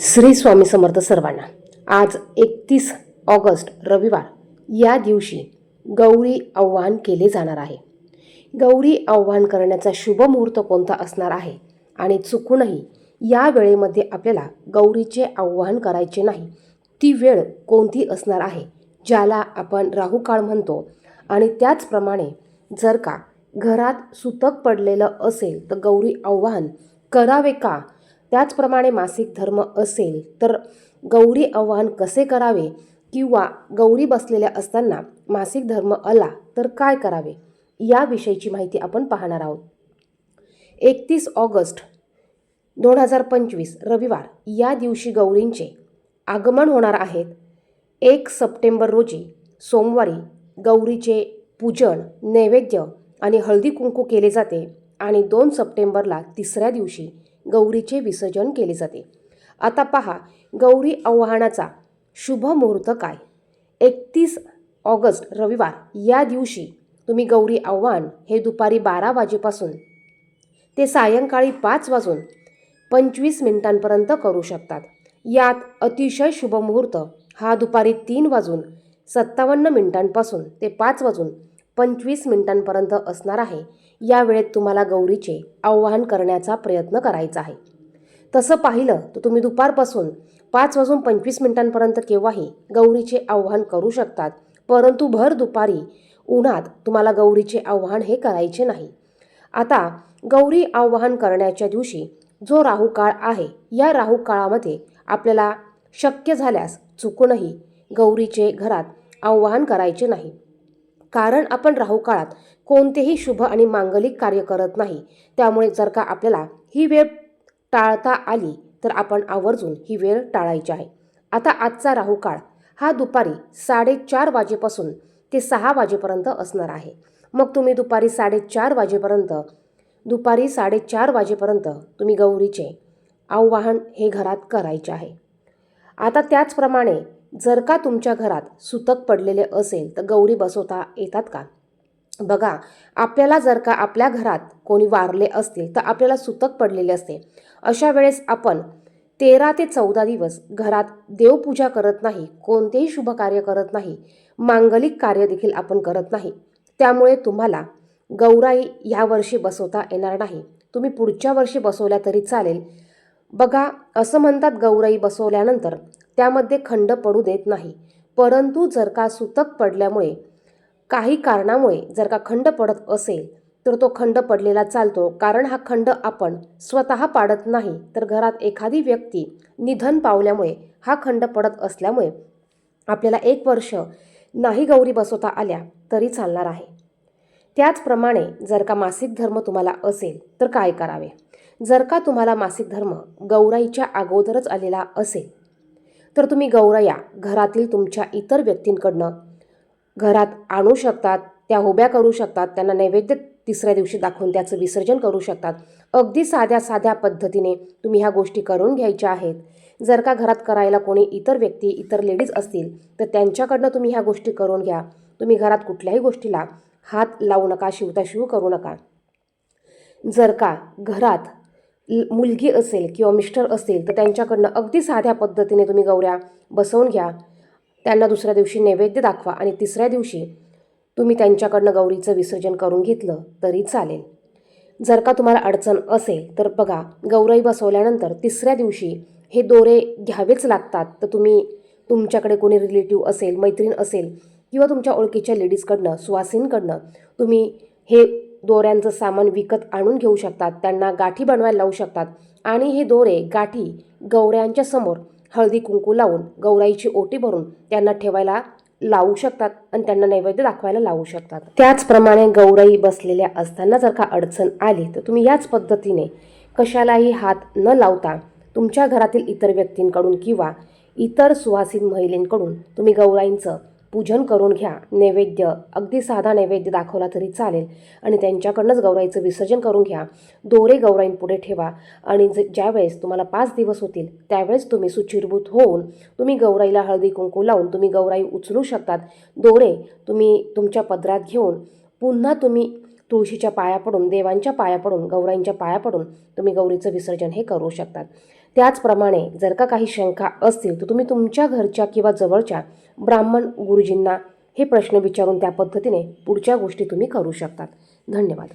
श्री स्वामी समर्थ सर्वांना. आज एकतीस ऑगस्ट रविवार. या दिवशी गौरी आव्हान केले जाणार आहे. गौरी आव्हान करण्याचा शुभ मुहूर्त कोणता असणार आहे आणि चुकूनही या वेळेमध्ये आपल्याला गौरीचे आव्हान करायचे नाही ती वेळ कोणती असणार आहे ज्याला आपण राहुकाळ म्हणतो आणि त्याचप्रमाणे जर का घरात सुतक पडलेलं असेल तर गौरी आव्हान करावे का? त्याचप्रमाणे मासिक धर्म असेल तर गौरी आव्हान कसे करावे किंवा गौरी बसलेल्या असताना मासिक धर्म आला तर काय करावे याविषयीची माहिती आपण पाहणार आहोत. एकतीस ऑगस्ट दोन हजार पंचवीस रविवार. या दिवशी गौरींचे आगमन होणार आहेत एक सप्टेंबर रोजी सोमवारी गौरीचे पूजन नैवेद्य आणि हळदी कुंकू केले जाते आणि दोन सप्टेंबरला तिसऱ्या दिवशी गौरीचे विसर्जन केले जाते. आता पहा गौरी आव्हानाचा शुभ मुहूर्त काय? एकतीस ऑगस्ट रविवार. या दिवशी तुम्ही गौरी आव्हान हे दुपारी बारा वाजेपासून ते सायंकाळी पाच वाजून पंचवीस मिनिटांपर्यंत करू शकतात. यात अतिशय शुभ मुहूर्त हा दुपारी तीन वाजून सत्तावन्न मिनिटांपासून ते पाच वाजून पंचवीस मिनिटांपर्यंत असणार आहे. या वेळेत तुम्हाला गौरीचे आव्हान करण्याचा प्रयत्न करायचा आहे. तसं पाहिलं तर तुम्ही दुपारपासून पाच वाजून पंचवीस मिनिटांपर्यंत केव्हाही गौरीचे आव्हान करू शकतात. परंतु भर दुपारी उन्हात तुम्हाला गौरीचे आव्हान हे करायचे नाही. आता गौरी आव्हान करण्याच्या दिवशी जो राहू काळ आहे या राहू काळामध्ये आपल्याला शक्य झाल्यास चुकूनही गौरीचे घरात आव्हान करायचे नाही. कारण आपण राहू काळात कोणतेही शुभ आणि मांगलिक कार्य करत नाही. त्यामुळे जर का आपल्याला ही वेळ टाळता आली तर आपण आवर्जून ही वेळ टाळायची आहे. आता आजचा राहू काळ हा दुपारी साडेचार वाजेपासून ते सहा वाजेपर्यंत असणार आहे. मग तुम्ही दुपारी साडेचार वाजेपर्यंत दुपारी साडेचार वाजेपर्यंत तुम्ही गौरीचे आव्हान हे घरात करायचे आहे. आता त्याचप्रमाणे जर का तुमच्या घरात सुतक पडलेले असेल तर गौरी बसवता येतात का? बघा आपल्याला जर का आपल्या घरात कोणी वारले असतील तर आपल्याला सुतक पडलेले असते. अशा वेळेस आपण तेरा ते चौदा दिवस घरात देवपूजा करत नाही कोणतेही शुभ कार्य करत नाही मांगलिक कार्य देखील आपण करत नाही. त्यामुळे तुम्हाला गौराई ह्या वर्षी बसवता येणार नाही. तुम्ही पुढच्या वर्षी बसवल्या तरी चालेल. बघा असं म्हणतात गौराई बसवल्यानंतर त्यामध्ये खंड पडू देत नाही. परंतु जर का सुतक पडल्यामुळे काही कारणामुळे जर का खंड पडत असेल तर तो खंड पडलेला चालतो. कारण हा खंड आपण स्वतः पाडत नाही. तर घरात एखादी व्यक्ती निधन पावल्यामुळे हा खंड पडत असल्यामुळे आपल्याला एक वर्ष नाही गौरी बसवता आल्या तरी चालणार आहे. त्याचप्रमाणे जर का मासिक धर्म तुम्हाला असेल तर काय करावे? जर का तुम्हाला मासिक धर्म गौराईच्या अगोदरच आलेला असेल तर तुम्ही गौराया घरातील तुमच्या इतर व्यक्तींकडनं घरात आणू शकतात त्या उभ्या करू शकतात त्यांना नैवेद्य तिसऱ्या दिवशी दाखवून त्याचं विसर्जन करू शकतात. अगदी साध्या साध्या पद्धतीने तुम्ही ह्या गोष्टी करून घ्यायच्या आहेत. जर का घरात करायला कोणी इतर व्यक्ती इतर लेडीज असतील तर त्यांच्याकडनं तुम्ही ह्या गोष्टी करून घ्या. तुम्ही घरात कुठल्याही गोष्टीला हात लावू नका शिवता शिव करू नका. जर का घरात मुलगी असेल किंवा मिस्टर असेल तर त्यांच्याकडनं अगदी साध्या पद्धतीने तुम्ही गौऱ्या बसवून घ्या. त्यांना दुसऱ्या दिवशी नैवेद्य दाखवा आणि तिसऱ्या दिवशी तुम्ही त्यांच्याकडनं गौरीचं विसर्जन करून घेतलं तरी चालेल. जर का तुम्हाला अडचण असेल तर बघा गौराई बसवल्यानंतर तिसऱ्या दिवशी हे दोरे घ्यावेच लागतात. तर तुम्ही तुमच्याकडे कोणी रिलेटिव्ह असेल मैत्रीण असेल किंवा तुमच्या ओळखीच्या लेडीजकडनं सुवासींकडनं तुम्ही हे दोऱ्यांचं सामान विकत आणून घेऊ शकतात. त्यांना गाठी बनवायला लावू शकतात. आणि हे दोरे गाठी गौऱ्यांच्या समोर हळदी कुंकू लावून गौराईची ओटी भरून त्यांना ठेवायला लावू शकतात आणि त्यांना नैवेद्य दाखवायला लावू शकतात. त्याचप्रमाणे गौराई बसलेल्या असताना जर का अडचण आली तर तुम्ही याच पद्धतीने कशालाही हात न लावता तुमच्या घरातील इतर व्यक्तींकडून किंवा इतर सुवासीन महिलेंकडून तुम्ही गौराईंचं पूजन करून घ्या. नैवेद्य अगदी साधा नैवेद्य दाखवला तरी चालेल. आणि त्यांच्याकडनंच गौराईचं विसर्जन करून घ्या. दोरे गौराईंपुढे ठेवा. आणि ज ज्यावेळेस तुम्हाला पाच दिवस होतील त्यावेळेस तुम्ही सुचिरभूत होऊन तुम्ही गौराईला हळदी कुंकू लावून तुम्ही गौराई उचलू शकतात. दोरे तुम्ही तुमच्या पदरात घेऊन पुन्हा तुम्ही तुळशीच्या पाया पडून देवांच्या पाया पडून गौराईंच्या पाया पडून तुम्ही गौरीचं विसर्जन हे करू शकतात. त्याचप्रमाणे जर का काही शंका असतील तर तुम्ही तुमच्या घरच्या किंवा जवळच्या ब्राह्मण गुरुजींना हे प्रश्न विचारून त्या पद्धतीने पुढच्या गोष्टी तुम्ही करू शकतात. धन्यवाद.